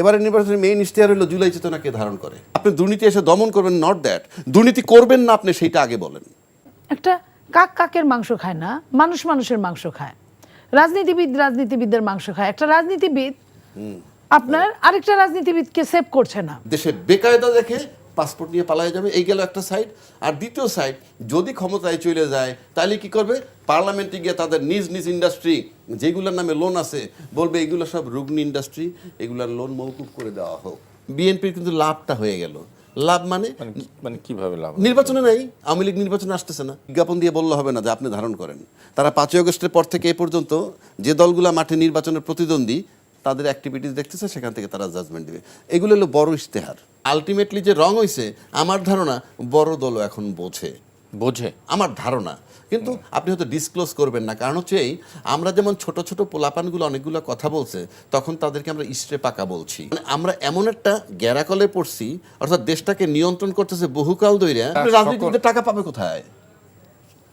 এবারে নির্বাচনের মেইন ইশতেহার হলো জুলাই চেতনাকে ধারণ করে। আপনি দুর্নীতি এসে দমন করবেন নট দ্যাট দুর্নীতি করবেন না আপনি সেইটা আগে বলেন। একটা কাক কাকের মাংস খায় না মানুষ মানুষের মাংস খায়। রাজনীতিবিদ রাজনীতিবিদদের মাংস খায়। একটা রাজনীতিবিদ আপনার আরেকটা রাজনীতিবিদকে সেভ করছে না। দেশে বেকায়দা দেখে পাসপোর্ট নিয়ে পালায় যাবে এই গেল একটা সাইড আর দ্বিতীয় সাইড যদি ক্ষমতায় চলে যায় তাহলে কি করবে? পার্লামেন্টে গিয়ে তাদের নিজ নিজ ইন্ডাস্ট্রি যেগুলোর নামে লোন আছে বলবে এগুলো সব রুগ্ন ইন্ডাস্ট্রি এগুলোর লোন মৌকুব করে দেওয়া হোক। বিএনপির কিন্তু লাভটা হয়ে গেল। লাভ মানে? মানে মানে কীভাবে লাভ? নির্বাচনে নাই। আওয়ামী লীগ নির্বাচনে আসতেছে না। বিজ্ঞাপন দিয়ে বললে হবে না যে আপনি ধারণ করেন। তারা পাঁচই আগস্টের পর থেকে এ পর্যন্ত যে দলগুলা মাঠে নির্বাচনের প্রতিদ্বন্দ্বী তাদের অ্যাক্টিভিটিস দেখতেছে সেখান থেকে তারা জাজমেন্ট দিবে। এগুলো হলো বড় ইশতেহার। আলটিমেটলি যে রং হয়েছে আমার ধারণা বড় দলও এখন বোঝে। বোঝে। আমার ধারণা। কিন্তু আপনি হয়তো ডিসক্লোজ করবেন না। কারণ হচ্ছে এই আমরা যেমন ছোট ছোট পোলাপানগুলো অনেকগুলো কথা বলছে তখন তাদেরকে আমরা ইস্টে পাকা বলছি। মানে আমরা এমন একটা গ্যারাকলে পড়ছি অর্থাৎ দেশটাকে নিয়ন্ত্রণ করতেছে বহুকাল ধরে আপনি সকল- রাজনীতিতে টাকা পাবে কোথায়?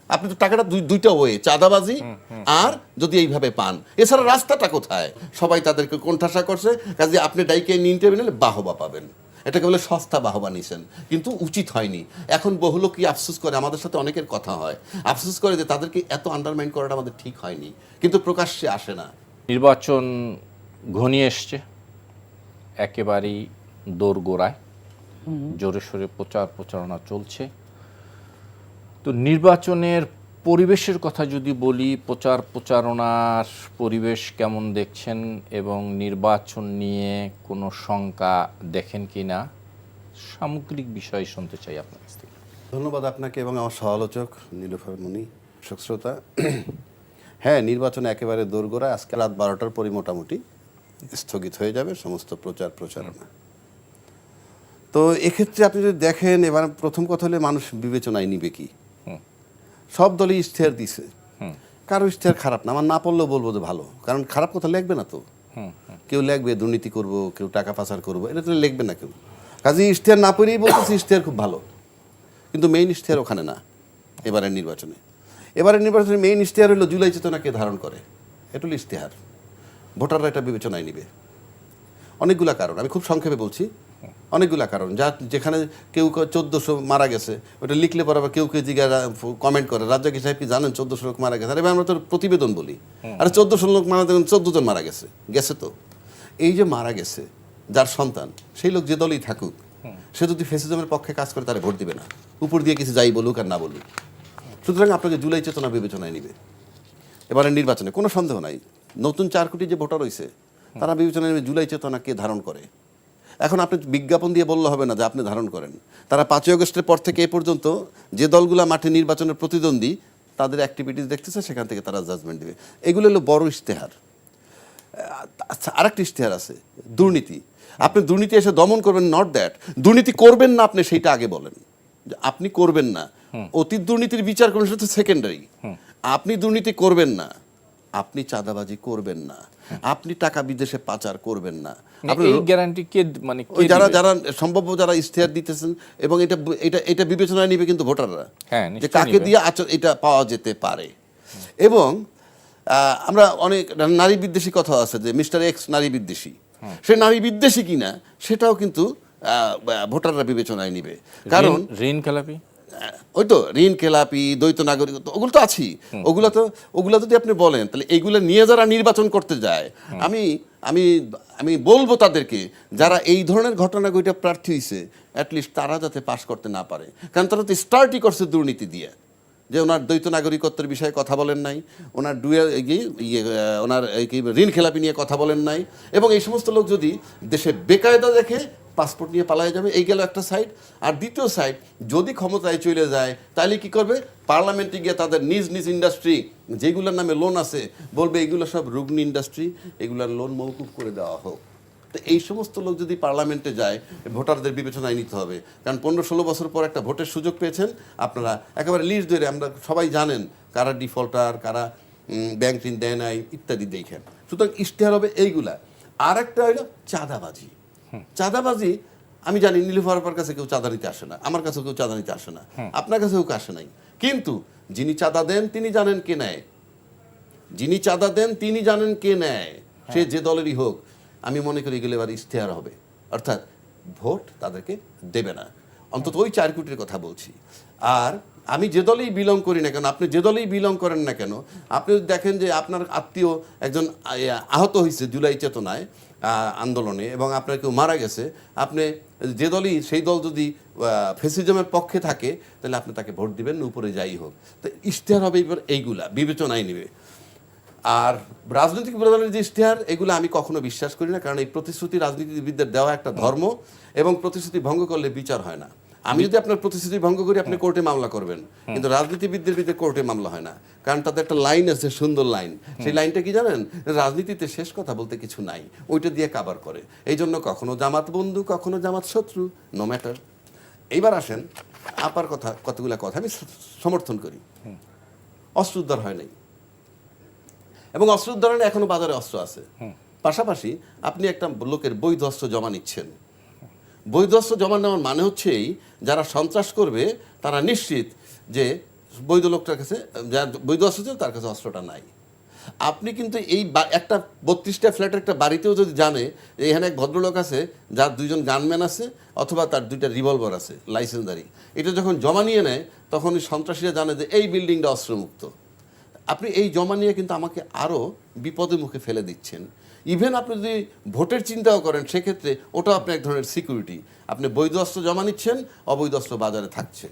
আপনি তো টাকাটা দুই দুইটা ওয়ে চাঁদাবাজি আর যদি এইভাবে পান। এছাড়া রাস্তাটা কোথায়? সবাই তাদেরকে কোণঠাসা করছে কাজে আপনি ডাইকে নিয়ে নিলে বাহবা পাবেন। এটাকে বলে সস্তা বাহবা নিছেন। কিন্তু উচিত হয়নি। এখন বহু লোক কি আফসোস করে আমাদের সাথে অনেকের কথা হয়। আফসোস করে যে তাদেরকে এত আন্ডারমাইন করাটা আমাদের ঠিক হয়নি। কিন্তু প্রকাশ্যে আসে না। নির্বাচন ঘনিয়ে এসছে। একেবারেই দোরগোড়ায়। জোরে সোরে প্রচার প্রচারণা চলছে। তো নির্বাচনের পরিবেশের কথা যদি বলি, প্রচার প্রচারণার পরিবেশ কেমন দেখছেন এবং নির্বাচন নিয়ে কোনো শঙ্কা দেখেন কি না? সামগ্রিক বিষয় শুনতে চাই আপনার কাছ থেকে। ধন্যবাদ আপনাকে এবং আমার সমালোচক নীলুফার মুনি শ্রোতা। হ্যাঁ নির্বাচন একেবারে দোরগোড়া আজকে রাত বারোটার পরই মোটামুটি স্থগিত হয়ে যাবে সমস্ত প্রচার প্রচারণা। তো এক্ষেত্রে আপনি যদি দেখেন, এবার প্রথম কথা হলে মানুষ বিবেচনায় নিবে কি? সব দলই ইশতেহার দিছে। কারও ইশতেহার খারাপ না। আমার না পড়লেও বলব যে ভালো। কারণ খারাপ কথা লেখবে না তো। কেউ লেখবে, দুর্নীতি করব, কেউ টাকা পাচার করব, এটা তো লিখবে না কেউ। কাজে ইশতেহার না পড়েই বলতেছে ইশতেহার খুব ভালো। কিন্তু মেইন ইশতেহার ওখানে না, এবারের নির্বাচনে। এবারের নির্বাচনে মেইন ইশতেহার হলো জুলাই চেতনাকে ধারণ করে। এটা হলো ইশতেহার। ভোটাররা এটা বিবেচনায় নিবে। অনেকগুলা কারণ। আমি খুব সংক্ষেপে বলছি। অনেকগুলা কারণ। যা যেখানে কেউ চোদ্দোশো মারা গেছে ওটা লিখলে পরে আবার কেউ কেউ জিজ্ঞা কমেন্ট করে রাজ্জাকি সাহেব কি জানেন চোদ্দোশো লোক মারা গেছে? আরে আমরা তো প্রতিবেদন বলি। আরে চোদ্দোশো লোক মারা দেখুন চোদ্দ জন মারা গেছে গেছে তো। এই যে মারা গেছে যার সন্তান সেই লোক যে দলই থাকুক সে যদি ফেসিজমের পক্ষে কাজ করে তাহলে ভোট দিবে না। উপর দিয়ে কিছু যাই বলুক আর না বলুক। সুতরাং আপনাকে জুলাই চেতনা বিবেচনায় নিবে। এবারে নির্বাচনে কোনো সন্দেহ নাই। নতুন চার কোটি যে ভোটার রয়েছে তারা বিবেচনায় নেবে জুলাই চেতনা কে ধারণ করে। এখন আপনি বিজ্ঞাপন দিয়ে বললে হবে না যে আপনি ধারণ করেন। তারা পাঁচই অগস্টের পর থেকে এ পর্যন্ত যে দলগুলা মাঠে নির্বাচনের প্রতিদ্বন্দ্বী তাদের অ্যাক্টিভিটিস দেখতেছে সেখান থেকে তারা জাজমেন্ট দেবে। এগুলো হলো বড় ইশতেহার। আচ্ছা আরেকটা ইশতেহার আছে দুর্নীতি। আপনি দুর্নীতি এসে দমন করবেন নট দ্যাট দুর্নীতি করবেন না আপনি সেইটা আগে বলেন। যে আপনি করবেন না। অতীত দুর্নীতির বিচার করবেন সেটা সেকেন্ডারি আপনি দুর্নীতি করবেন না। আপনি চাঁদাবাজি করবেন না। আপনি টাকা বিদেশে পাচার করবেন না। এই গ্যারান্টি কে মানে যারা যারা সম্ভাব্য যারা ইশতেহার দিতেছেন এবং এটা এটা এটা বিবেচনায় নিবে কিন্তু ভোটাররা। হ্যাঁ, যে কাকে দিয়ে আচর এটা পাওয়া যেতে পারে। এবং আমরা অনেক নারী বিদ্বেষী কথা আছে যে মিস্টার এক্স নারী বিদ্বেষী। সে নারী বিদ্বেষী কিনা সেটাও কিন্তু আহ, ভোটাররা বিবেচনায় নিবে। কারণ ঋণ খেলাপি? ওই তো ঋণ খেলাপি দ্বৈত নাগরিক ওগুলো তো আছেই। ওগুলো তো ওগুলো যদি আপনি বলেন তাহলে এইগুলো নিয়ে যারা নির্বাচন করতে যায় আমি আমি আমি বলব তাদেরকে যারা এই ধরনের ঘটনা ঘটনাগুলিটা প্রার্থী হয়েছে অ্যাটলিস্ট তারা যাতে পাশ করতে না পারে। কারণ তারা তো স্টার্টই করছে দুর্নীতি দিয়ে। যে ওনার দ্বৈত নাগরিকত্বের বিষয়ে কথা বলেন নাই ওনার ডুয়েল ইয়ে ওনার এই কি ঋণ খেলাপি নিয়ে কথা বলেন নাই এবং এই সমস্ত লোক যদি দেশে বেকায়দা দেখে পাসপোর্ট নিয়ে পালায় যাবে, এই গেল একটা সাইড আর দ্বিতীয় সাইড যদি ক্ষমতায় চলে যায়, তাহলে কি করবে? পার্লামেন্টে গিয়ে তাদের নিজ নিজ ইন্ডাস্ট্রি যেগুলোর নামে লোন আছে, বলবে এগুলো সব রুগ্ন ইন্ডাস্ট্রি এগুলোর লোন মৌকুব করে দেওয়া হোক। তো এই সমস্ত লোক যদি পার্লামেন্টে যায়, ভোটারদের বিবেচনায় নিতে হবে। কারণ পনেরো ষোলো বছর পর একটা ভোটের সুযোগ পেয়েছেন আপনারা। একেবারে লিস্ট ধরে আমরা সবাই জানেন কারা ডিফল্টার, কারা ব্যাংক ঋণ দেয় নাই, ইত্যাদি দেখেন। সুতরাং ইশতেহার হবে এইগুলা। আর একটা হলো চাঁদাবাজি। চাঁদাবাজি, আমি জানি নীলুফার কাছে কেউ চাঁদা নিতে আসে না, আমার কাছে কেউ চাঁদা নিতে আসে না, আপনার কাছেও কেউ আসে নাই। কিন্তু যিনি চাঁদা দেন, তিনি জানেন কে নেয়। যিনি চাঁদা দেন, তিনি জানেন কে নেয়। সে যে দলেরই হোক, আমি মনে করি এগুলো এবার ইশতেহার হবে। অর্থাৎ ভোট তাদেরকে দেবে না। অন্তত ওই চার কোটির কথা বলছি। আর আমি যে দলেই বিলং করি না কেন, আপনি যে দলেই বিলং করেন না কেন, আপনি দেখেন যে আপনার আত্মীয় একজন আহত হয়েছে জুলাই চেতনায় আন্দোলনে এবং আপনার কেউ মারা গেছে, আপনি যে দলই, সেই দল যদি ফেসিজমের পক্ষে থাকে, তাহলে আপনি তাকে ভোট দিবেন, উপরে যাই হোক। তো ইশতেহার হবে এবার এইগুলা, বিবেচনায় নেবে। আর রাজনৈতিক প্রধানের যে ইশতেহার, এগুলো আমি কখনো বিশ্বাস করি না, কারণ এই প্রতিশ্রুতি রাজনীতিবিদদের দেওয়া একটা ধর্ম, এবং প্রতিশ্রুতি ভঙ্গ করলে বিচার হয় না। আমি যদি আপনার প্রতিশ্রুতি ভঙ্গ করি আপনি কোর্টে মামলা করবেন। কিন্তু রাজনীতিবিদদের বিরুদ্ধে কোর্টে মামলা হয় না। কারণ তাদের একটা লাইন আছে সুন্দর লাইন সেই লাইনটা কি জানেন? রাজনীতিতে শেষ কথা বলতে কিছু নাই। ওইটা দিয়ে কাবার করে। এই জন্য কখনো জামাত বন্ধু কখনো জামাত শত্রু নো ম্যাটার এইবার আসেন আপার কথা কতগুলা কথা আমি সমর্থন করি। অস্ত্র উদ্ধার হয় নাই। এবং অস্ত্র উদ্ধারণে এখনও বাজারে অস্ত্র আছে। পাশাপাশি আপনি একটা লোকের বৈধ অস্ত্র জমা নিচ্ছেন। বৈধ অস্ত্র জমা নেওয়ার মানে হচ্ছে এই যারা সন্ত্রাস করবে, তারা নিশ্চিত যে বৈধ লোকটার কাছে যার বৈধ অস্ত্র ছিল তার কাছে অস্ত্রটা নাই। আপনি কিন্তু এই একটা বত্রিশটা ফ্ল্যাটের একটা বাড়িতেও যদি জানে যে এখানে এক ভদ্রলোক আছে, যার দুইজন গানম্যান আছে, অথবা তার দুইটা রিভলভার আছে লাইসেন্সদারি এটা যখন জমা নিয়ে নেয় তখন সন্ত্রাসীরা জানে যে এই বিল্ডিংটা অস্ত্রমুক্ত। আপনি এই জমা নিয়ে কিন্তু আমাকে আরও বিপদের মুখে ফেলে দিচ্ছেন। ইভেন আপনি যদি ভোটের চিন্তাও করেন সেক্ষেত্রে ওটা আপনি এক ধরনের সিকিউরিটি আপনি বৈধ অস্ত্র জমা নিচ্ছেন অবৈধ অস্ত্র বাজারে থাকছে।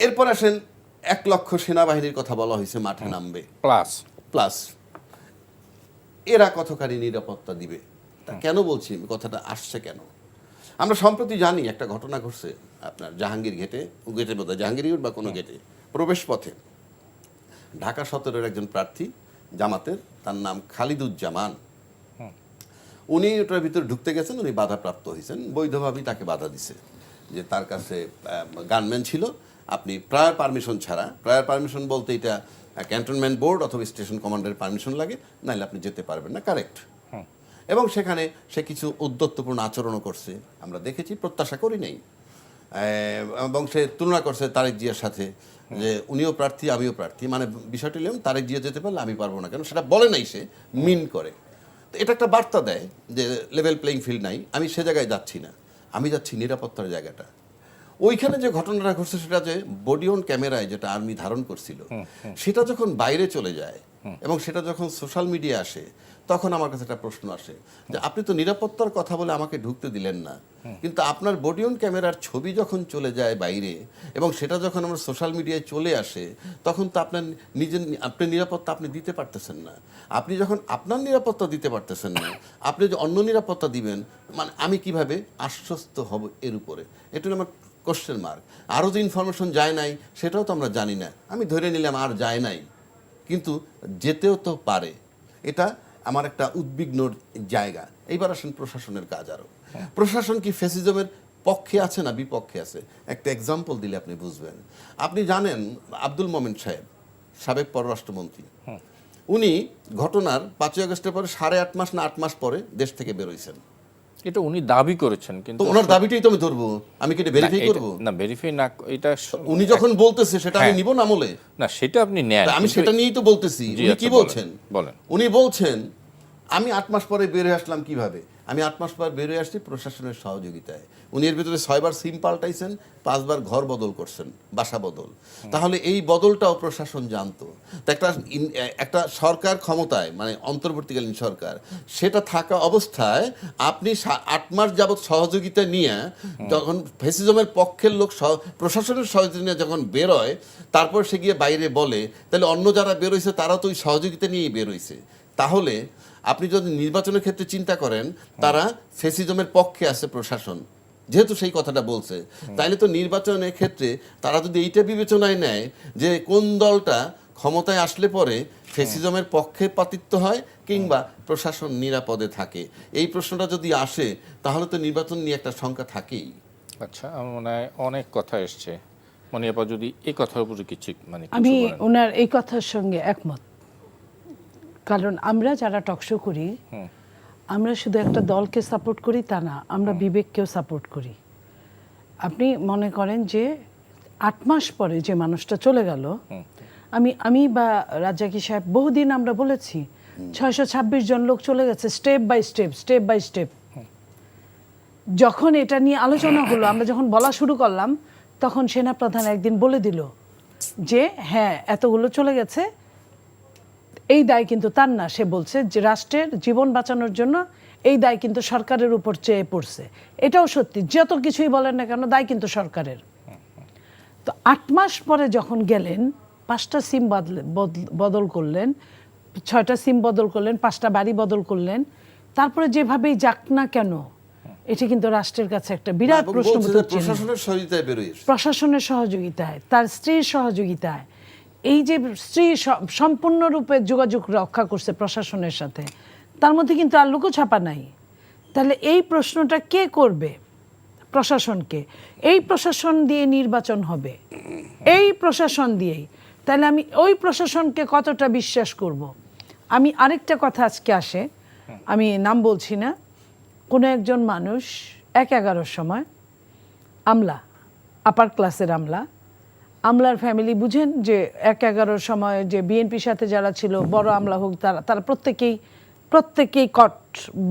এরপর আসেন এক লক্ষ সেনাবাহিনীর কথা বলা হয়েছে মাঠে নামবে। প্লাস প্লাস এরা কতখানি নিরাপত্তা দিবে? তা কেন বলছি? কথাটা আসছে কেন? আমরা সম্প্রতি জানি একটা ঘটনা ঘটছে আপনার জাহাঙ্গীর ঘেটে গেটে বোধ জাহাঙ্গীর বা কোনো গেটে প্রবেশ পথে। ঢাকা সতেরোর একজন প্রার্থী জামাতের তার নাম খালিদুজ্জামান। উনি ওটার ভিতরে ঢুকতে গেছেন উনি বাধাপ্রাপ্ত হয়েছেন। বৈধভাবেই তাকে বাধা দিছে যে তার কাছে গানম্যান ছিল। আপনি প্রায়র পারমিশন ছাড়া প্রায়র পারমিশন বলতে এটা ক্যান্টনমেন্ট বোর্ড অথবা স্টেশন কমান্ডারের পারমিশন লাগে নাহলে আপনি যেতে পারবেন না কারেক্ট। এবং সেখানে সে কিছু উদ্যত্তপূর্ণ আচরণও করছে। আমরা দেখেছি প্রত্যাশা করি নাই। এবং সে তুলনা করছে তারেক জিয়ার সাথে। যে উনিও প্রার্থী আমিও প্রার্থী। মানে বিষয়টি নিলাম তারেক জিয়া যেতে পারলে আমি পারব না কেন? সেটা বলে নাই সে মিন করে। তো এটা একটা বার্তা দেয় যে লেভেল প্লেইং ফিল্ড নাই আমি সে জায়গায় যাচ্ছি না। আমি যাচ্ছি নিরাপত্তার জায়গাটা। ওইখানে যে ঘটনাটা ঘটছে সেটা যে বডি অন ক্যামেরায় যেটা আর্মি ধারণ করছিল সেটা যখন বাইরে চলে যায় এবং সেটা যখন সোশ্যাল মিডিয়া আসে তখন আমার কাছে একটা প্রশ্ন আসে যে আপনি তো নিরাপত্তার কথা বলে আমাকে ঢুকতে দিলেন না। কিন্তু আপনার বডি অন ক্যামেরার ছবি যখন চলে যায় বাইরে এবং সেটা যখন আমার সোশ্যাল মিডিয়ায় চলে আসে তখন তো আপনার নিজের আপনি নিরাপত্তা আপনি দিতে পারতেছেন না। আপনি যখন আপনার নিরাপত্তা দিতে পারতেছেন না আপনি যে অন্য নিরাপত্তা দিবেন মানে আমি কীভাবে আশ্বস্ত হব এর উপরে? এটা আমার কোশ্চেন মার্ক আরও যে ইনফরমেশন যায় নাই সেটাও তো আমরা জানি না। আমি ধরে নিলাম আর যায় নাই। কিন্তু যেতেও তো পারে। এটা আমার একটা উদ্বিগ্নর জায়গা। এইবার আসেন প্রশাসনের কাজ আরও প্রশাসন কি ফেসিজমের পক্ষে আছে না বিপক্ষে আছে? একটা এক্সাম্পল দিলে আপনি বুঝবেন। আপনি জানেন আব্দুল মোমেন সাহেব সাবেক পররাষ্ট্রমন্ত্রী। উনি ঘটনার পাঁচই আগস্টের পরে সাড়ে আট মাস না আট মাস পরে দেশ থেকে বেরোইছেন। এটা উনি দাবি করেছেন কিন্তু ওনার দাবিটাই তো আমি ধরবো। আমি কি এটা ভেরিফাই করব? না ভেরিফাই না এটা উনি যখন বলতেছে সেটা আমি হ্যাঁ। নিব না আমলে? না সেটা আপনি নেন। আমি সেটা নিয়েই তো বলতেছি। উনি আচ্ছা, কি বলছেন? বলেন। উনি বলছেন আমি আট মাস পরে বের হয়ে আসলাম কীভাবে? আমি আট মাস পর বের হয়ে আসছি প্রশাসনের সহযোগিতায়। উনি এর ভিতরে ছয়বার সিম পাল্টাইছেন পাঁচবার ঘর বদল করছেন বাসা বদল। তাহলে এই বদলটাও প্রশাসন জানতো। তো একটা একটা সরকার ক্ষমতায় মানে অন্তর্বর্তীকালীন সরকার সেটা থাকা অবস্থায় আপনি আট মাস যাবৎ সহযোগিতা নিয়ে যখন ফেসিজমের পক্ষের লোক সহ- প্রশাসনের সহযোগিতা নিয়ে যখন বেরোয় তারপর সে গিয়ে বাইরে বলে তাহলে অন্য যারা বেরোইছে তারা তো ওই সহযোগিতা নিয়েই বেরোইছে। তাহলে আপনি যদি নির্বাচনের ক্ষেত্রে চিন্তা করেন তারা ফেসিজমের পক্ষে আছে প্রশাসন। যেহেতু সেই কথাটা বলছে তাইলে তো নির্বাচনের ক্ষেত্রে তারা যদি এইটা বিবেচনায় নেয় যে কোন দলটা ক্ষমতায় আসলে পরে ফেসিজমের পক্ষে পাতিত্ব হয় কিংবা প্রশাসন নিরাপদে থাকে। এই প্রশ্নটা যদি আসে তাহলে তো নির্বাচন নিয়ে একটা শঙ্কা থাকেই। আচ্ছা আমার মনে হয় অনেক কথা এসছে। মনিয়াপা যদি এই কথার উপরে কিছু মানে আমি ওনার এই কথার সঙ্গে একমত। কারণ আমরা যারা টকশো করি আমরা শুধু একটা দলকে সাপোর্ট করি তা না আমরা বিবেককেও সাপোর্ট করি। আপনি মনে করেন যে আট মাস পরে যে মানুষটা চলে গেল আমি আমি বা রাজ্জাকি সাহেব বহুদিন আমরা বলেছি ছয়শো ছাব্বিশ জন লোক চলে গেছে step by step step by step যখন এটা নিয়ে আলোচনা হলো আমরা যখন বলা শুরু করলাম তখন সেনাপ্রধান একদিন বলে দিল যে হ্যাঁ এতগুলো চলে গেছে এই দায় কিন্তু তার না। সে বলছে যে রাষ্ট্রের জীবন বাঁচানোর জন্য এই দায় কিন্তু সরকারের উপর চেয়ে পড়ছে। এটাও সত্যি। যত কিছুই বলেন না কেন দায় কিন্তু সরকারের। তো আট মাস পরে যখন গেলেন পাঁচটা সিম বদলে করলেন ছয়টা সিম বদল করলেন পাঁচটা বাড়ি বদল করলেন তারপরে যেভাবেই যাক না কেন এটি কিন্তু রাষ্ট্রের কাছে একটা বিরাট প্রশ্ন প্রশাসনের সহযোগিতায় প্রশাসনের সহযোগিতায় তার স্ত্রীর সহযোগিতায় এই যে স্ত্রী সম্পূর্ণরূপে যোগাযোগ রক্ষা করছে প্রশাসনের সাথে, তার মধ্যে কিন্তু আর লুকোছাপা নাই। তাহলে এই প্রশ্নটা কে করবে প্রশাসনকে? এই প্রশাসন দিয়ে নির্বাচন হবে। এই প্রশাসন দিয়েই। তাহলে আমি ওই প্রশাসনকে কতটা বিশ্বাস করব? আমি আরেকটা কথা আজকে আসে। আমি নাম বলছি না। কোনো একজন মানুষ এক এগারোর সময় আমলা আপার ক্লাসের আমলা আমলার ফ্যামিলি বুঝেন যে এক এগারোর সময় যে বিএনপির সাথে যারা ছিল, বড় আমলা হোক, তারা তারা প্রত্যেকেই প্রত্যেকেই কট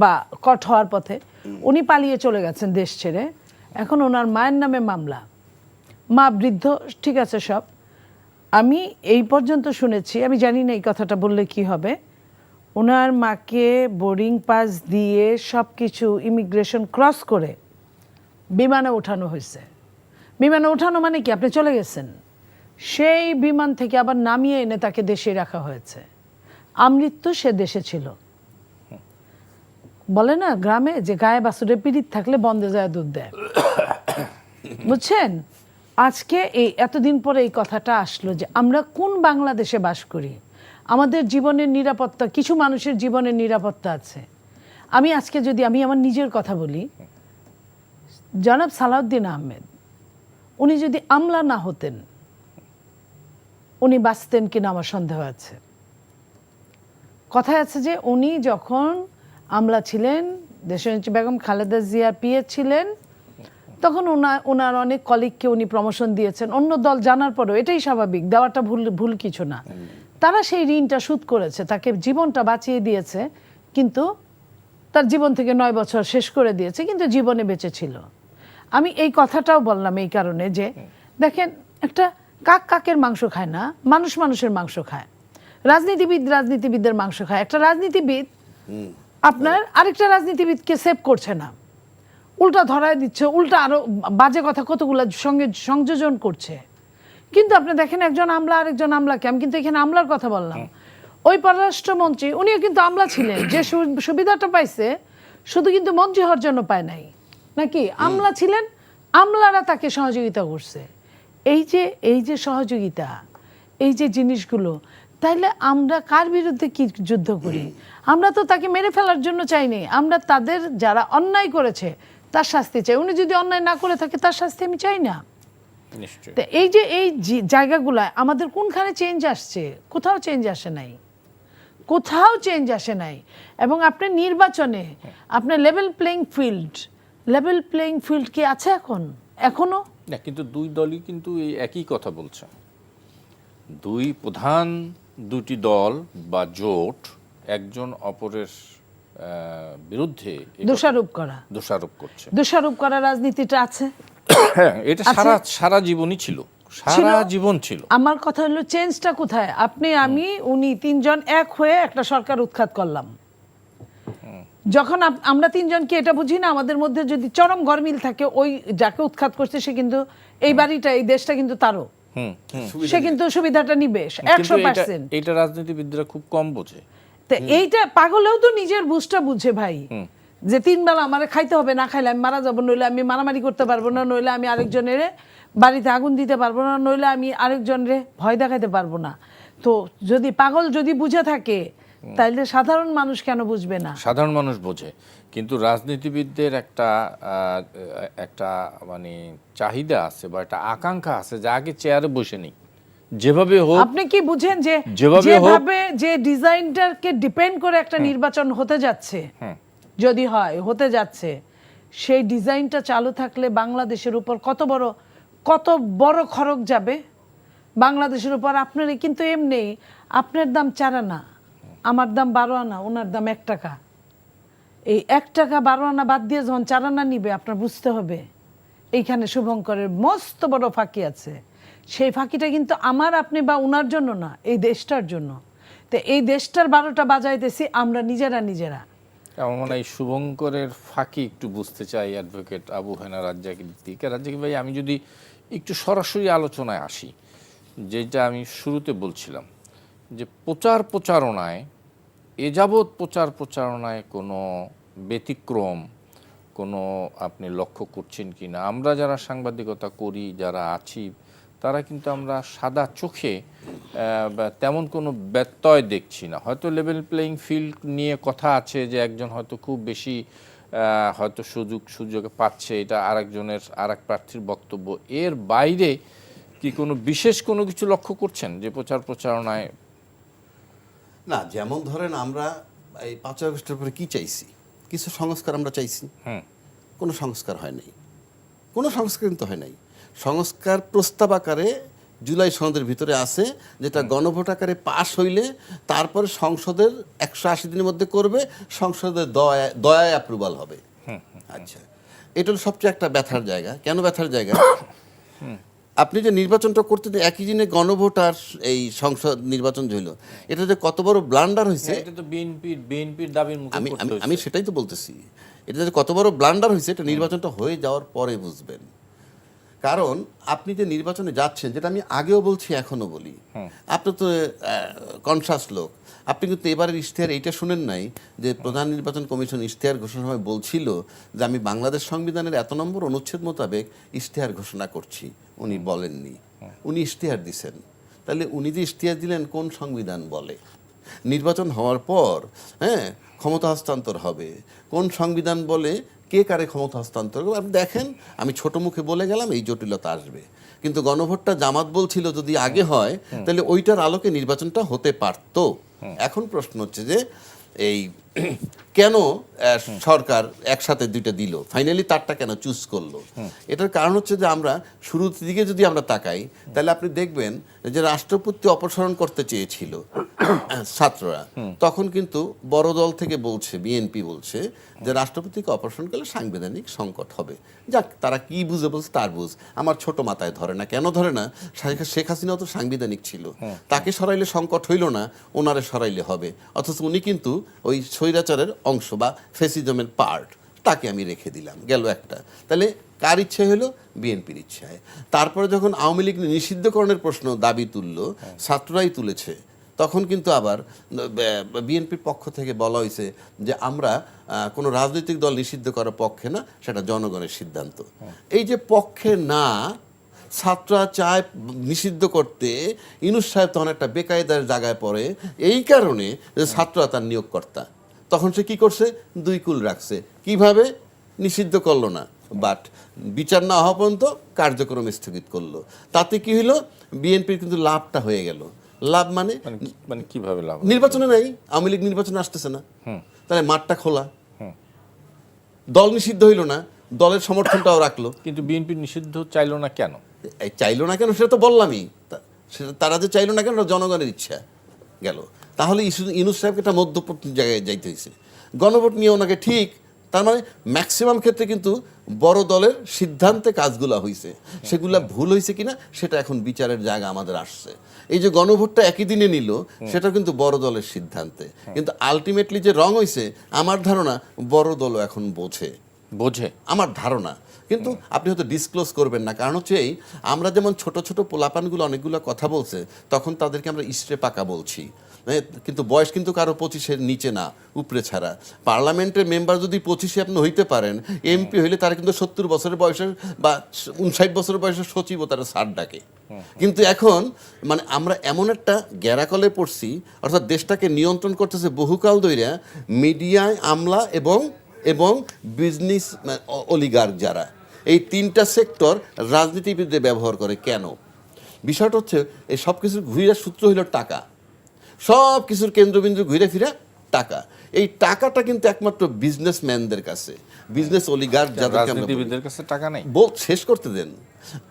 বা কট হওয়ার পথে উনি পালিয়ে চলে গেছেন দেশ ছেড়ে। এখন ওনার মায়ের নামে মামলা। মা বৃদ্ধ, ঠিক আছে সব। আমি এই পর্যন্ত শুনেছি, আমি জানি না এই কথাটা বললে কি হবে। ওনার মাকে বোর্ডিং পাস দিয়ে সব কিছু ইমিগ্রেশন ক্রস করে বিমানে ওঠানো হয়েছে। বিমানে ওঠানো মানে কি? আপনি চলে গেছেন। সেই বিমান থেকে আবার নামিয়ে এনে তাকে দেশে রাখা হয়েছে। আমৃত্যু সে দেশে ছিল। বলে না গ্রামে যে গায়ে বাছুরে পিড়িত থাকলে বন্ধে যায় দুধ দেয়। বুঝছেন? আজকে এই এতদিন পরে এই কথাটা আসলো যে আমরা কোন বাংলাদেশে বাস করি? আমাদের জীবনের নিরাপত্তা, কিছু মানুষের জীবনের নিরাপত্তা আছে। আমি আজকে যদি আমি আমার নিজের কথা বলি, জনাব সালাউদ্দিন আহমেদ, উনি যদি আমলা না হতেন উনি বাঁচতেন কিনা আমার সন্দেহ আছে। কথায় আছে যে উনি যখন আমলা ছিলেন, দেশনেত্রী বেগম খালেদা জিয়ার পিয়ে ছিলেন, তখন ওনার ওনার অনেক কলিগকে উনি প্রমোশন দিয়েছেন। অন্য দল জানার পরেও এটাই স্বাভাবিক, দেওয়াটা ভুল ভুল কিছু না। তারা সেই ঋণটা শোধ করেছে, তাকে জীবনটা বাঁচিয়ে দিয়েছে, কিন্তু তার জীবন থেকে নয় বছর শেষ করে দিয়েছে, কিন্তু জীবনে বেঁচে ছিল। আমি এই কথাটাও বললাম এই কারণে যে, দেখেন, একটা কাক কাকের মাংস খায় না মানুষ মানুষের মাংস খায়। রাজনীতিবিদ রাজনীতিবিদদের মাংস খায়। একটা রাজনীতিবিদ আপনার আরেকটা রাজনীতিবিদকে সেভ করছে না। উল্টা ধরায় দিচ্ছে উল্টা আরও বাজে কথা কতগুলো সঙ্গে সংযোজন করছে। কিন্তু আপনি দেখেন একজন আমলা আরেকজন আমলাকে আমি কিন্তু এখানে আমলার কথা বললাম। ওই পররাষ্ট্রমন্ত্রী উনিও কিন্তু আমলা ছিলেন। যে সুবিধাটা পাইছে শুধু কিন্তু মন্ত্রী হওয়ার জন্য পায় নাই। নাকি? আমলা ছিলেন আমলারা তাকে সহযোগিতা করছে। এই যে এই যে সহযোগিতা এই যে জিনিসগুলো তাইলে আমরা কার বিরুদ্ধে কি যুদ্ধ করি? আমরা তো তাকে মেরে ফেলার জন্য চাইনি। আমরা তাদের যারা অন্যায় করেছে তার শাস্তি চাই। উনি যদি অন্যায় না করে থাকে তার শাস্তি আমি চাই না। তো এই যে এই জায়গাগুলায় আমাদের কোনখানে চেঞ্জ আসছে? কোথাও চেঞ্জ আসে নাই। কোথাও চেঞ্জ আসে নাই। এবং আপনি নির্বাচনে আপনার level playing field level playing field কি আছে এখন? এখনও? না কিন্তু দুই দলই কিন্তু এই একই কথা বলছে। দুই প্রধান দুটি দল বা জোট একজন অপরের বিরুদ্ধে দোষারোপ করা। দোষারোপ করছে। দোষারোপ করা রাজনীতিটা আছে? হ্যাঁ এটা সারা সারা জীবনই ছিল। সারা জীবন ছিল। আমার কথা হলো চেঞ্জটা কোথায়? আপনি আমি উনি তিনজন এক হয়ে একটা সরকার উৎখাত করলাম। যখন আমরা তিনজন কি এটা বুঝি না আমাদের মধ্যে যদি চরম গরমিল থাকে ওই যাকে উৎখাত করছে সে কিন্তু এই বাড়িটা এই দেশটা কিন্তু তারও। সে কিন্তু সুবিধাটা নিবে একশো পার্সেন্ট এটা রাজনীতিবিদরা খুব কম বোঝে। তো এইটা পাগলেও তো নিজের বুঝটা বুঝে ভাই। যে তিন বেলা আমার খাইতে হবে না খাইলে আমি মারা যাব নইলে আমি মারামারি করতে পারব না নইলে আমি আরেকজনের বাড়িতে আগুন দিতে পারব না নইলে আমি আরেকজনের ভয় দেখাতে পারব না। তো যদি পাগল যদি বুঝে থাকে তাইলে সাধারণ মানুষ কেন বুঝবে না? সাধারণ মানুষ বোঝে। কিন্তু রাজনীতিবিদদের একটা একটা মানে চাহিদা আছে বা একটা আকাঙ্ক্ষা আছে যে আগে চেয়ারে বসে নেই। যেভাবে হোক আপনি কি বুঝেন যে যেভাবে যে ডিজাইনটাকে ডিপেন্ড করে একটা নির্বাচন হতে যাচ্ছে যদি হয় হতে যাচ্ছে সেই ডিজাইনটা চালু থাকলে বাংলাদেশের উপর কত বড় কত বড় খরচ যাবে? বাংলাদেশের উপর আপনার কিন্তু এমনি আপনার দাম চার আনা আমার দাম বারো আনা, ওনার দাম এক টাকা। এই এক টাকা বারো আনা বাদ দিয়ে যখন চার আনা নিবে, আপনার বুঝতে হবে, এইখানে শুভঙ্করের মস্ত বড় ফাঁকি আছে। সেই ফাঁকিটা কিন্তু আমার আপনি বা ওনার জন্য না, এই দেশটার জন্য। তো এই দেশটার বারোটা বাজাইতেছি আমরা নিজেরা নিজেরা। আমার মনে এই শুভঙ্করের ফাঁকি একটু বুঝতে চাই অ্যাডভোকেট আবু হেনা রাজ্জাকের দিকে। রাজ্জাকি ভাই, আমি যদি একটু সরাসরি আলোচনায় আসি, যেটা আমি শুরুতে বলছিলাম, যে প্রচার প্রচারণায় এ যাবৎ প্রচার প্রচারণায় কোনো ব্যতিক্রম, কোনো আপনি লক্ষ্য করছেন কি না? আমরা যারা সাংবাদিকতা করি, যারা আছি, তারা কিন্তু আমরা সাদা চোখে তেমন কোনো ব্যত্যয় দেখছি না। হয়তো লেভেল প্লেইং ফিল্ড নিয়ে কথা আছে যে একজন হয়তো খুব বেশি হয়তো সুযোগ সুযোগ পাচ্ছে, এটা আরেকজনের আর এক প্রার্থীর বক্তব্য। এর বাইরে কি কোনো বিশেষ কোনো কিছু লক্ষ্য করছেন যে প্রচার প্রচারণায় না যেমন ধরেন আমরা এই পাঁচই আগস্টের পরে কি চাইছি? কিছু সংস্কার আমরা চাইছি। কোনো সংস্কার হয় নাই। কোনো সংস্কার কিন্তু হয় নাই। সংস্কার প্রস্তাব আকারে জুলাই সনদের ভিতরে আছে যেটা গণভোট আকারে পাশ হইলে তারপরে সংসদের একশো আশি দিনের মধ্যে করবে সংসদের দয়া দয়ায় অ্যাপ্রুভাল হবে। আচ্ছা। এটা হলো সবচেয়ে একটা ব্যথার জায়গা। কেন ব্যথার জায়গা? আপনি যে নির্বাচনটা করতে একই দিনে গণভোট আর এই সংসদ নির্বাচন হইল এটা যে কত বড় ব্লান্ডার হয়েছে মুখে আমি আমি আমি সেটাই তো বলতেছি। এটা যে কত বড় ব্লান্ডার হয়েছে এটা নির্বাচনটা হয়ে যাওয়ার পরে বুঝবেন। কারণ আপনি যে নির্বাচনে যাচ্ছেন যেটা আমি আগেও বলছি এখনও বলি। আপনি তো কনসাস লোক। আপনি কিন্তু এবারের ইশতেহার এইটা শুনেন নাই যে প্রধান নির্বাচন কমিশন ইশতেহার ঘোষণার সময় বলছিল যে আমি বাংলাদেশ সংবিধানের এত নম্বর অনুচ্ছেদ মোতাবেক ইশতেহার ঘোষণা করছি। উনি বলেননি। উনি ইশতেহার দিছেন। তাহলে উনি যে ইশতেহার দিলেন কোন সংবিধান বলে? নির্বাচন হওয়ার পর হ্যাঁ ক্ষমতা হস্তান্তর হবে। কোন সংবিধান বলে কে কারে ক্ষমতা হস্তান্তর করবে? আপনি দেখেন আমি ছোট মুখে বলে গেলাম এই জটিলতা আসবে। কিন্তু গণভোটটা জামাত বলছিল যদি আগে হয় তাহলে ওইটার আলোকে নির্বাচনটা হতে পারতো। এখন প্রশ্ন হচ্ছে যে এই কেন সরকার একসাথে দুইটা দিল? ফাইনালি তারটা কেন চুজ করল? এটার কারণ হচ্ছে যে আমরা শুরুর দিকে যদি আমরা তাকাই তাহলে আপনি দেখবেন যে রাষ্ট্রপতি অপসারণ করতে চেয়েছিল ছাত্ররা। তখন কিন্তু বড় দল থেকে বলছে বিএনপি বলছে যে রাষ্ট্রপতিকে অপসারণ করলে সাংবিধানিক সংকট হবে। যাক তারা কি বুঝে বলছে তার বুঝ। আমার ছোট মাথায় ধরে না। কেন ধরে না? শেখ- শেখ হাসিনাও তো সাংবিধানিক ছিল। তাকে সরাইলে সংকট হইল না ওনারে সরাইলে হবে। অথচ উনি কিন্তু ওই স্বৈরাচারের অংশ বা ফেসিজমের পার্ট তাকে আমি রেখে দিলাম। গেল একটা। তাহলে কার ইচ্ছে হলো? বিএনপির ইচ্ছায়। তারপরে যখন আওয়ামী লীগ নিষিদ্ধকরণের প্রশ্ন দাবি তুললো ছাত্ররাই তুলেছে। তখন কিন্তু আবার বিএনপির পক্ষ থেকে বলা হয়েছে যে আমরা কোনো রাজনৈতিক দল নিষিদ্ধ করার পক্ষে না সেটা জনগণের সিদ্ধান্ত। এই যে পক্ষে না ছাত্ররা চায় নিষিদ্ধ করতে ইনুস সাহেব তখন একটা বেকায়দার জায়গায় পড়ে। এই কারণে যে ছাত্ররা তার নিয়োগকর্তা। তখন সে কি করছে? দুই কুল রাখছে। কীভাবে? নিষিদ্ধ করল না। বাট বিচার না হওয়া পর্যন্ত কার্যক্রম স্থগিত করল। তাতে কি হলো? বিএনপির কিন্তু লাভটা হয়ে গেল। লাভ মানে মানে মানে কীভাবে লাভ নির্বাচনে নাই। আওয়ামী লীগ নির্বাচনে আসতেছে না। তাহলে মাঠটা খোলা। দল নিষিদ্ধ হইল না। দলের সমর্থনটাও রাখল। কিন্তু বিএনপি নিষিদ্ধ চাইলো না কেন? এই চাইলো না কেন সেটা তো বললামই। সেটা তারা যে চাইলো না কেন জনগণের ইচ্ছা গেল। তাহলে ইসু- ইউনুস সাহেবকে একটা মধ্যপ্রতি জায়গায় যাইতে হয়েছে গণভোট নিয়ে ওনাকে ঠিক তার মানে ম্যাক্সিমাম ক্ষেত্রে কিন্তু বড় দলের সিদ্ধান্তে কাজগুলো হয়েছে সেগুলা ভুল হয়েছে কিনা সেটা এখন বিচারের জায়গা আমাদের আসছে। এই যে গণভোটটা একই দিনে নিল সেটা কিন্তু বড় দলের সিদ্ধান্তে। কিন্তু আলটিমেটলি যে রং হয়েছে আমার ধারণা বড় দলও এখন বোঝে। বোঝে। আমার ধারণা। কিন্তু আপনি হয়তো ডিসক্লোজ করবেন না। কারণ হচ্ছে এই আমরা যেমন ছোট ছোট পোলাপানগুলো অনেকগুলো কথা বলছে তখন তাদেরকে আমরা ইস্টে পাকা বলছি। কিন্তু বয়স কিন্তু কারও পঁচিশের নিচে না উপরে ছাড়া। পার্লামেন্টের মেম্বার যদি পঁচিশে আপনি হইতে পারেন এমপি হইলে তারা কিন্তু সত্তর বছরের বয়সের বা উনষাট বছরের বয়সের সচিব তারা সার ডাকে। কিন্তু এখন মানে আমরা এমন একটা গ্যারাকলে পড়ছি অর্থাৎ দেশটাকে নিয়ন্ত্রণ করতেছে বহুকাল ধইরা মিডিয়ায় আমলা এবং এবং বিজনেস অলিগার যারা। এই তিনটা সেক্টর রাজনীতিবিদদের ব্যবহার করে কেন? বিষয়টা হচ্ছে এই সব কিছুর ঘুরে সূত্র হইল টাকা। সব কিছুর কেন্দ্রবিন্দু ঘুরে ফিরে টাকা। এই টাকাটা কিন্তু একমাত্র বিজনেসম্যানদের কাছে বিজনেস অলিগার যাদেরকে আমরা কাছে টাকা নেই। বল শেষ করতে দেন।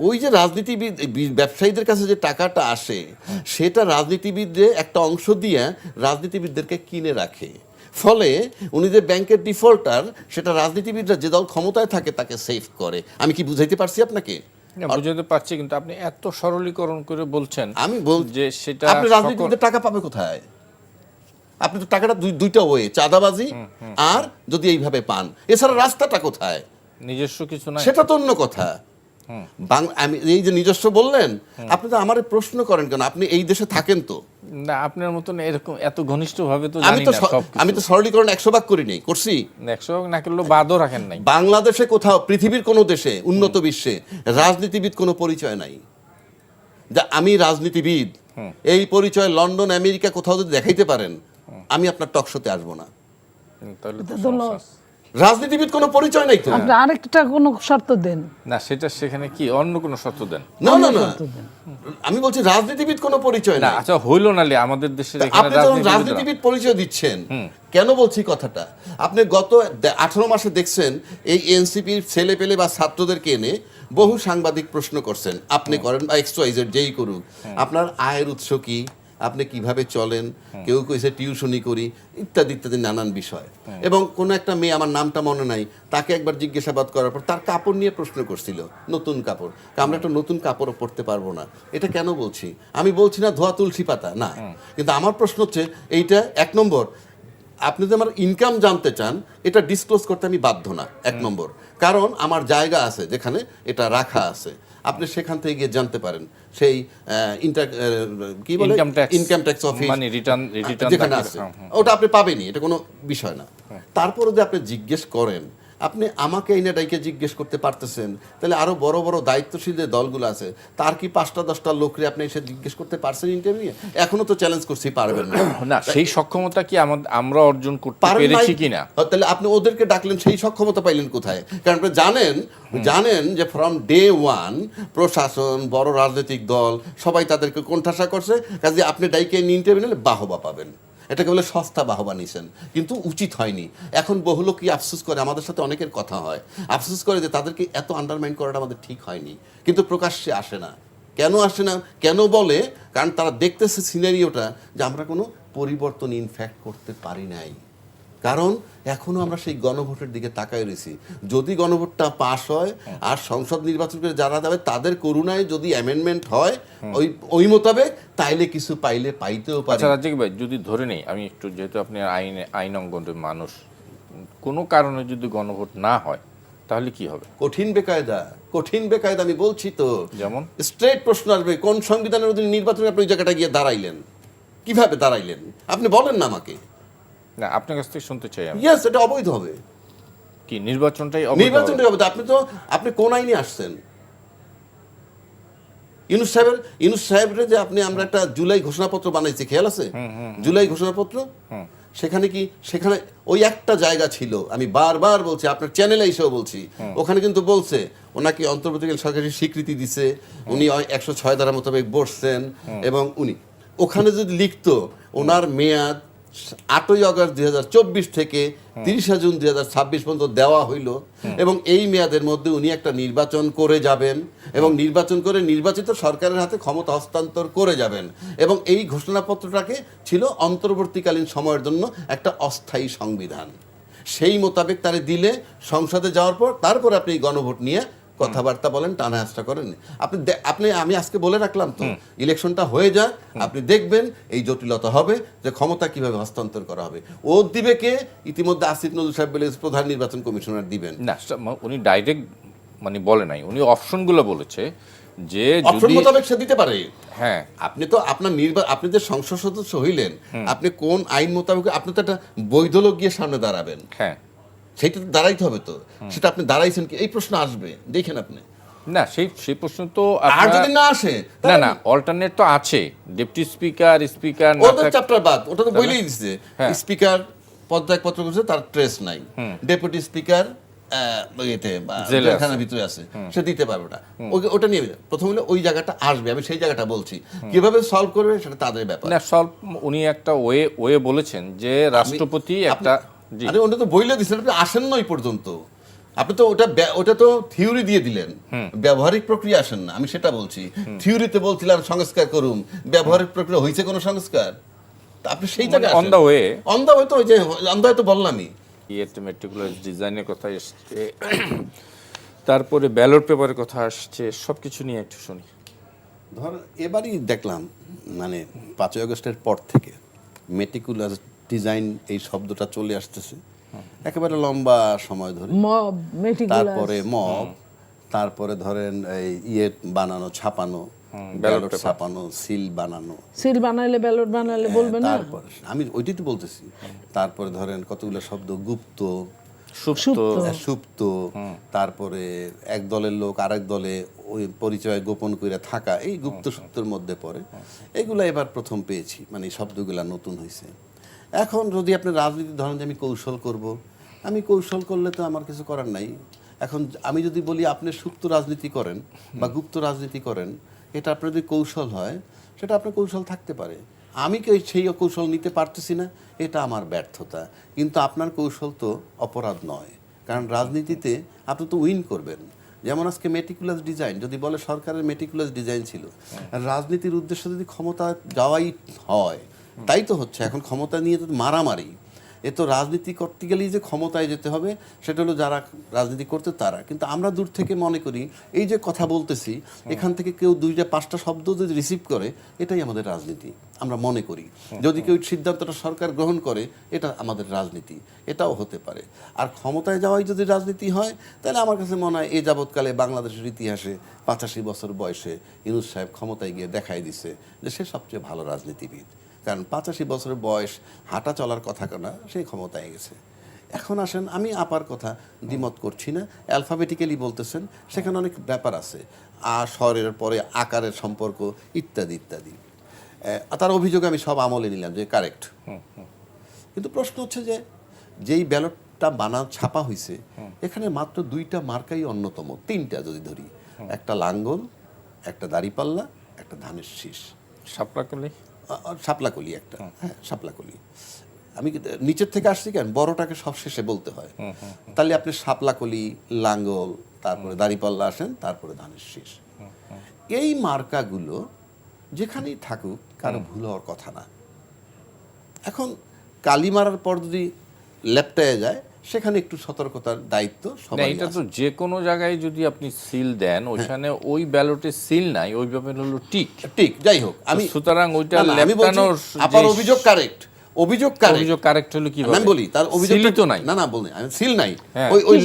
ওই যে রাজনীতিবিদ ব্যবসায়ীদের কাছে যে টাকাটা আসে সেটা রাজনীতিবিদদের একটা অংশ দিয়ে রাজনীতিবিদদেরকে কিনে রাখে। ফলে উনি যে ব্যাংকের ডিফল্টার সেটা রাজনীতিবিদরা যে দল ক্ষমতায় থাকে তাকে সেভ করে। আমি কি বুঝাইতে পারছি আপনাকে? না, বুঝাতে পারছি কিন্তু আপনি এত সরলীকরণ করে বলছেন আমি বল যে সেটা আপনি রাজনীতিতে টাকা পাবে কোথায়? আপনি তো টাকাটা দুই- দুইটা ওয়ে চাঁদাবাজি আর যদি এইভাবে পান এছাড়া রাস্তাটা কোথায়? নিজস্ব কিছু না সেটা তো অন্য কথা। আমি এই যে নিজস্ব বললেন আপনি তো আমার প্রশ্ন করেন কেন? আপনি এই দেশে থাকেন তো। না আপনার মতন এরকম এত ঘনিষ্ঠ ভাবে তো আমি তো না স- সব আমি তো সরলীকরণ একশো ভাগ করি নাই করছি একশো ভাগ না করলেও বাদও রাখেন নাই। বাংলাদেশে কোথাও পৃথিবীর কোনো দেশে উন্নত বিশ্বে রাজনীতিবিদ কোনো পরিচয় নাই। যা আমি রাজনীতিবিদ এই পরিচয় লন্ডন আমেরিকা কোথাও যদি দেখাইতে পারেন আমি আপনার টকশোতে আসব না। তাহলে তো। রাজনীতিবিদ কোনো পরিচয় নাই তো? আপনি আরেকটা কোনো শর্ত দেন। না সেটা সেখানে কি? অন্য কোনো শর্ত দেন? না না না। আমি বলছি রাজনীতিবিদ কোনো পরিচয় না নাই। আচ্ছা হইল নালে আমাদের এখানে আপনি যখন রাজনীতিবিদ পরিচয় দিচ্ছেন কেন বলছি কথাটা? আপনি গত আঠারো মাসে দেখছেন এই এনসিপির ছেলে পেলে বা ছাত্রদেরকে এনে বহু সাংবাদিক প্রশ্ন করছেন। আপনি করেন বা এক্স যেই করুক আপনার আয়ের উৎস কি? আপনি কীভাবে চলেন কেউ কইছে টিউশনি করি ইত্যাদি ইত্যাদি নানান বিষয়। এবং কোন একটা মেয়ে আমার নামটা মনে নাই তাকে একবার জিজ্ঞাসাবাদ করার পর তার কাপড় নিয়ে প্রশ্ন করছিল নতুন কাপড়। আমরা একটা নতুন কাপড়ও পরতে পারব না। এটা কেন বলছি? আমি বলছি না ধোয়া তুলসী পাতা না। কিন্তু আমার প্রশ্ন হচ্ছে এইটা এক নম্বর আপনি যদি আমার ইনকাম জানতে চান এটা ডিসক্লোজ করতে আমি বাধ্য না এক নম্বর। কারণ আমার জায়গা আছে যেখানে এটা রাখা আছে। আপনি সেখান থেকে গিয়ে জানতে পারেন। সেই ইন্টার কি বলে? ইনকাম ট্যাক্স অফিস মানে রিটার্ন যেখানে আছে। হ্যাঁ, হ্যাঁ। ওটা আপনি পাবেনই এটা কোনো বিষয় না। তারপরে যদি আপনি জিজ্ঞেস করেন আপনি আমাকে এই ডাইকে জিজ্ঞেস করতে পারতেছেন তাহলে আরও বড় বড় দায়িত্বশীল যে দলগুলো আছে তার কি পাঁচটা দশটা লোকরে আপনি এসে জিজ্ঞেস করতে পারছেন ইন্টারভিউ এখনও তো চ্যালেঞ্জ করছি পারবেন না। না সেই সক্ষমতা কি আমরা অর্জন করতে পেরেছি। কিনা? তাহলে আপনি ওদেরকে ডাকলেন সেই সক্ষমতা পাইলেন কোথায়? কারণ আপনি জানেন জানেন যে ফ্রম ডে ওয়ান প্রশাসন বড় রাজনৈতিক দল সবাই তাদেরকে কোণঠাসা করছে কাজে আপনি ডাইকে ইন্টারভিউ নিলে বাহবা পাবেন। এটাকে বলে সস্তা বাহবা নিছেন। কিন্তু উচিত হয়নি। এখন বহু কি আফসোস করে? আমাদের সাথে অনেকের কথা হয়। আফসোস করে যে তাদেরকে এত আন্ডারমাইন করাটা আমাদের ঠিক হয়নি। কিন্তু প্রকাশ্যে আসে না। কেন আসে না? কেন বলে? কারণ তারা দেখতেছে সিনারিওটা যে আমরা কোনো পরিবর্তন ইনফ্যাক্ট করতে পারি নাই। কারণ এখনও আমরা সেই গণভোটের দিকে তাকাই রয়েছি। যদি গণভোটটা পাশ হয় আর সংসদ নির্বাচন করে যারা যাবে তাদের করুণায় যদি অ্যামেন্ডমেন্ট হয় ওই ওই মোতাবেক তাইলে কিছু পাইলে পাইতেও পারে। আচ্ছা রাজ্জাক ভাই যদি ধরে নেই আমি একটু যেহেতু আপনি আইনে আইন অঙ্গনের মানুষ কোনো কারণে যদি গণভোট না হয় তাহলে কি হবে? কঠিন বেকায়দা কঠিন বেকায়দা আমি বলছি তো। যেমন? স্ট্রেট প্রশ্ন আসবে কোন সংবিধানের অধীনে নির্বাচনে আপনি ওই জায়গাটা গিয়ে দাঁড়াইলেন? কীভাবে দাঁড়াইলেন? আপনি বলেন না আমাকে। না আপনার কাছ থেকে শুনতে চাই আমি। ইয়েস এটা অবৈধ হবে। কি নির্বাচনটাই অবৈধ হবে? নির্বাচনটা হবে তো আপনি তো আপনি কোন আইনে আসছেন? ইউনুস সাহেবের ইউনুস সাহেবের যে আপনি আমরা একটা জুলাই ঘোষণাপত্র বানাইছি খেয়াল আছে? জুলাই ঘোষণাপত্র? সেখানে কি সেখানে ওই একটা জায়গা ছিল আমি বারবার বলছি আপনার চ্যানেলে এসেও বলছি ওখানে কিন্তু বলছে ওনাকে অন্তর্বর্তীকালীন সরকারি স্বীকৃতি দিছে উনি একশো ছয় ধারা মোতাবেক বসছেন এবং উনি ওখানে যদি লিখতো ওনার মেয়াদ আটই আগস্ট দুই হাজার চব্বিশ থেকে তিরিশে জুন দুই হাজার ছাব্বিশ পর্যন্ত দেওয়া হইল। এবং এই মেয়াদের মধ্যে উনি একটা নির্বাচন করে যাবেন এবং নির্বাচন করে নির্বাচিত সরকারের হাতে ক্ষমতা হস্তান্তর করে যাবেন। এবং এই ঘোষণাপত্রটাকে ছিল অন্তর্বর্তীকালীন সময়ের জন্য একটা অস্থায়ী সংবিধান। সেই মোতাবেক তারে দিলে সংসদে যাওয়ার পর তারপর আপনি গণভোট নিয়ে কথাবার্তা বলেন টানা হাসটা করেন। আপনি আপনি আমি আজকে বলে রাখলাম তো ইলেকশনটা হয়ে যাক আপনি দেখবেন এই জটিলতা হবে যে ক্ষমতা কীভাবে হস্তান্তর করা হবে। ও দিবে কে? ইতিমধ্যে আসিফ নজরুল সাহেব বলে প্রধান নির্বাচন কমিশনার দিবেন। না উনি ডাইরেক্ট মানে বলে নাই। উনি অপশনগুলো বলেছে যে অপশন মোতাবেক সে দিতে পারে। হ্যাঁ। আপনি তো আপনার নির্বাচন আপনি যে সংসদ সদস্য হইলেন আপনি কোন আইন মোতাবেক আপনি তো একটা বৈধ লোক গিয়ে সামনে দাঁড়াবেন। হ্যাঁ। সেইটা তো দাঁড়াইতে হবে তো। সেটা আপনি দাঁড়াইছেন কি? এই প্রশ্ন আসবে দেখেন আপনি। না সেই সেই প্রশ্ন তো আর যদি না আসে না না অল্টারনেট তো আছে। ডেপুটি স্পিকার স্পিকার থাক- চ্যাপ্টার বাদ ওটা তো বলেই হ্যাঁ। স্পিকার পদত্যাগ পত্র করছে তার ট্রেস নাই। ডেপুটি স্পিকার জেলখানার ভিতরে আছে। সে দিতে পারবে না ওটা নিয়ে। প্রথম হলো ওই জায়গাটা আসবে আমি সেই জায়গাটা বলছি। কীভাবে সলভ করবে সেটা তাদের ব্যাপার। না সব উনি একটা ওয়ে ওয়ে বলেছেন যে রাষ্ট্রপতি একটা আরে ওটা তো বইলে দিচ্ছেন আপনি আসেন না ওই পর্যন্ত। আপনি তো ওটা ওটা তো থিওরি দিয়ে দিলেন। ব্যবহারিক প্রক্রিয়া আসেন না আমি সেটা বলছি। থিওরিতে বলছিলাম সংস্কার করুন। ব্যবহারিক প্রক্রিয়া হয়েছে কোনো সংস্কার? আপনি সেই জায়গায় on the way। On the way তো ওই যে অন দা তো বললামই। ইয়েতে মেট্রিকুলার ডিজাইনের কথা এসছে। তারপরে ব্যালট পেপারের কথা আসছে সব কিছু নিয়ে একটু শুনি। ধর এবারই দেখলাম মানে পাঁচই আগস্টের পর থেকে মেটিকুলাস ডিজাইন এই শব্দটা চলে আসতেছে। একেবারে লম্বা সময় ধরে। তারপরে মব তারপরে ধরেন এই ইয়ে বানানো ছাপানো ব্যালট ছাপানো সিল বানানো। সিল বানাইলে ব্যালট বানাইলে বলবে না? তারপর আমি ওইটাই তো বলতেছি। তারপরে ধরেন কতগুলো শব্দ গুপ্ত সুপ্ত। সুপ্ত। তারপরে এক দলের লোক আরেক দলে ওই পরিচয় গোপন করে থাকা এই গুপ্ত সুপ্তর মধ্যে পড়ে। এগুলা এবার প্রথম পেয়েছি মানে শব্দগুলা নতুন হয়েছে এখন যদি আপনি রাজনীতি ধরেন যে আমি কৌশল করব আমি কৌশল করলে তো আমার কিছু করার নাই। এখন আমি যদি বলি আপনি সুপ্ত রাজনীতি করেন বা গুপ্ত রাজনীতি করেন এটা আপনার যদি কৌশল হয় সেটা আপনার কৌশল থাকতে পারে। আমি সেই কৌশল নিতে পারতেছি না এটা আমার ব্যর্থতা। কিন্তু আপনার কৌশল তো অপরাধ নয়। কারণ রাজনীতিতে আপনি তো উইন করবেন। যেমন আজকে মেটিকুলাস ডিজাইন যদি বলে সরকারের মেটিকুলাস ডিজাইন ছিল রাজনীতির উদ্দেশ্য যদি ক্ষমতা যাওয়াই হয় তাই তো হচ্ছে এখন ক্ষমতা নিয়ে তো মারামারি। এ তো রাজনীতি করতে গেলেই যে ক্ষমতায় যেতে হবে সেটা হলো যারা রাজনীতি করতে তারা। কিন্তু আমরা দূর থেকে মনে করি এই যে কথা বলতেছি এখান থেকে কেউ দুইটা পাঁচটা শব্দ যদি রিসিভ করে এটাই আমাদের রাজনীতি আমরা মনে করি। যদি কেউ সিদ্ধান্তটা সরকার গ্রহণ করে এটা আমাদের রাজনীতি এটাও হতে পারে। আর ক্ষমতায় যাওয়াই যদি রাজনীতি হয় তাহলে আমার কাছে মনে হয় এ যাবৎকালে বাংলাদেশের ইতিহাসে পঁচাশি বছর বয়সে ইনুস সাহেব ক্ষমতায় গিয়ে দেখাই দিছে যে সে সবচেয়ে ভালো রাজনীতিবিদ। কারণ পঁচাশি বছরের বয়স হাঁটা চলার কথা না সেই ক্ষমতায় গেছে। এখন আসেন আমি আপার কথা দ্বিমত করছি না। অ্যালফাবেটিক্যালি বলতেছেন সেখানে অনেক ব্যাপার আছে। আ স্বরের পরে আকারের সম্পর্ক ইত্যাদি ইত্যাদি। তার অভিযোগ আমি সব আমলে নিলাম যে কারেক্ট। কিন্তু প্রশ্ন হচ্ছে যে যেই ব্যালটটা বানা ছাপা হয়েছে এখানে মাত্র দুইটা মার্কাই অন্যতম তিনটা যদি ধরি। একটা লাঙ্গল একটা দাড়িপাল্লা একটা ধানের শীষ। সাপলা শাপলাকলি একটা হ্যাঁ শাপলাকলি আমি নিচের থেকে আসছি কেন? বড়টাকে সব শেষে বলতে হয়। তাহলে আপনি শাপলাকলি লাঙ্গল তারপরে দাড়িপাল্লা আসেন তারপরে ধানের শীষ। এই মার্কাগুলো যেখানেই থাকুক কারও ভুল হওয়ার কথা না। এখন কালি মারার পর যদি লেপটায় যায় সেখানে একটু সতর্কতার দায়িত্ব সবাই এটা তো যে কোনো জায়গায় যদি আপনি সিল দেন ওইখানে ওই ব্যালটে সিল নাই ওই ব্যাপারে হলো টিক। ঠিক যাই হোক আমি সুতরাং ওইটা লেপটানোর আপার অভিযোগ কারেক্ট অভিযোগ কারেক্ট অভিযোগ কারেক্ট হলো কি আমি বলি তার অভিযোগ তো নাই। না না বলি আমি সিল নাই। হ্যাঁ। ওই ওই?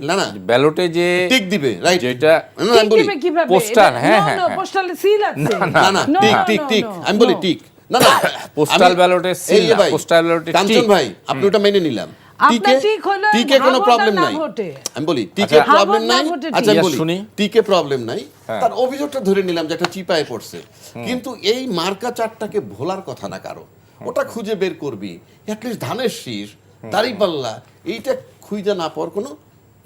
না না। ব্যালটে যে টিক দিবে রাইট যেটা না আমি বলি পোস্টার, হ্যাঁ, হ্যাঁ, হ্যাঁ। সিল আছে। না না টিক টিক টিক। আমি বলি টিক। না না না, ভাই, postal ballot এ কাঞ্চন ভাই আপনি ওটা মেনে নিলাম। আপনার টিকে- কোনো প্রবলেম নাই। আমি বলি টিকে আচ্ছা। প্রবলেম না নাই? আচ্ছা আমি বলি টিকে প্রবলেম নাই? হ্যাঁ। তার অভিযোগটা ধরে নিলাম যে একটা চিপায় পড়ছে। কিন্তু এই মার্কা চারটাকে ভোলার কথা না কারও। ওটা খুঁজে বের করবি। অ্যাটলিস্ট ধানের শীষ দাড়িপাল্লা এইটা খুঁজে না পাওয়ার কোনো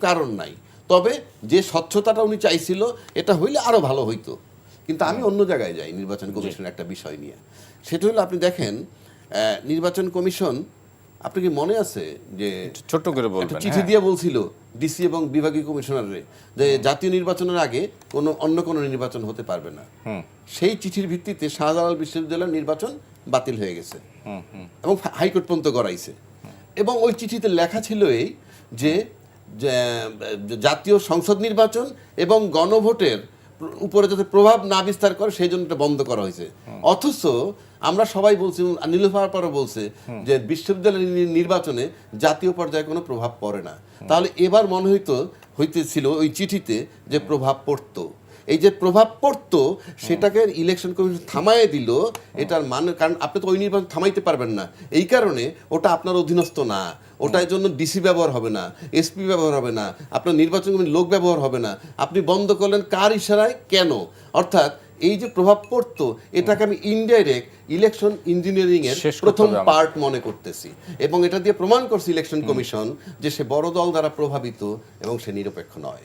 কারণ নাই। তবে যে স্বচ্ছতাটা উনি চাইছিল এটা হইলে আরও ভালো হইতো। কিন্তু আমি অন্য জায়গায় যাই নির্বাচন কমিশনের একটা বিষয় নিয়ে। সেটা হলো আপনি দেখেন আহ, নির্বাচন কমিশন আপনি কি মনে আছে যে ছোট্ট করে একটা বলবেন চিঠি হ্যাঁ। দিয়ে বলছিল ডিসি এবং বিভাগীয় কমিশনারে যে জাতীয় নির্বাচনের আগে কোনো অন্য কোনো নির্বাচন হতে পারবে না। সেই চিঠির ভিত্তিতে শাহজালাল বিশ্ববিদ্যালয়ের নির্বাচন বাতিল হয়ে গেছে। এবং হাইকোর্ট পর্যন্ত গড়াইছে। এবং ওই চিঠিতে লেখা ছিল এই যে যে, জাতীয় সংসদ নির্বাচন এবং গণভোটের উপরে যাতে প্রভাব না বিস্তার করে সেই জন্য এটা বন্ধ করা হয়েছে। অথচ আমরা সবাই বলছি নীলফার পরও বলছে যে বিশ্ববিদ্যালয় নির্বাচনে জাতীয় পর্যায়ে কোনো প্রভাব পড়ে না। তাহলে এবার মনে হইতো হইতেছিল ওই চিঠিতে যে প্রভাব পড়তো। এই যে প্রভাব পড়তো সেটাকে ইলেকশন কমিশন থামায় দিল। এটার মানে কারণ আপনি তো ওই নির্বাচন থামাইতে পারবেন না। এই কারণে ওটা আপনার অধীনস্থ না। ওটার জন্য ডিসি ব্যবহার হবে না এসপি ব্যবহার হবে না আপনার নির্বাচন লোক ব্যবহার হবে না। আপনি বন্ধ করলেন কার ইশারায়? কেন? অর্থাৎ এই যে প্রভাব পড়তো এটাকে আমি ইনডাইরেক্ট ইলেকশন ইঞ্জিনিয়ারিং এর প্রথম পার্ট মনে করতেছি। এবং এটা দিয়ে প্রমাণ করছে ইলেকশন কমিশন যে সে বড় দল দ্বারা প্রভাবিত এবং সে নিরপেক্ষ নয়।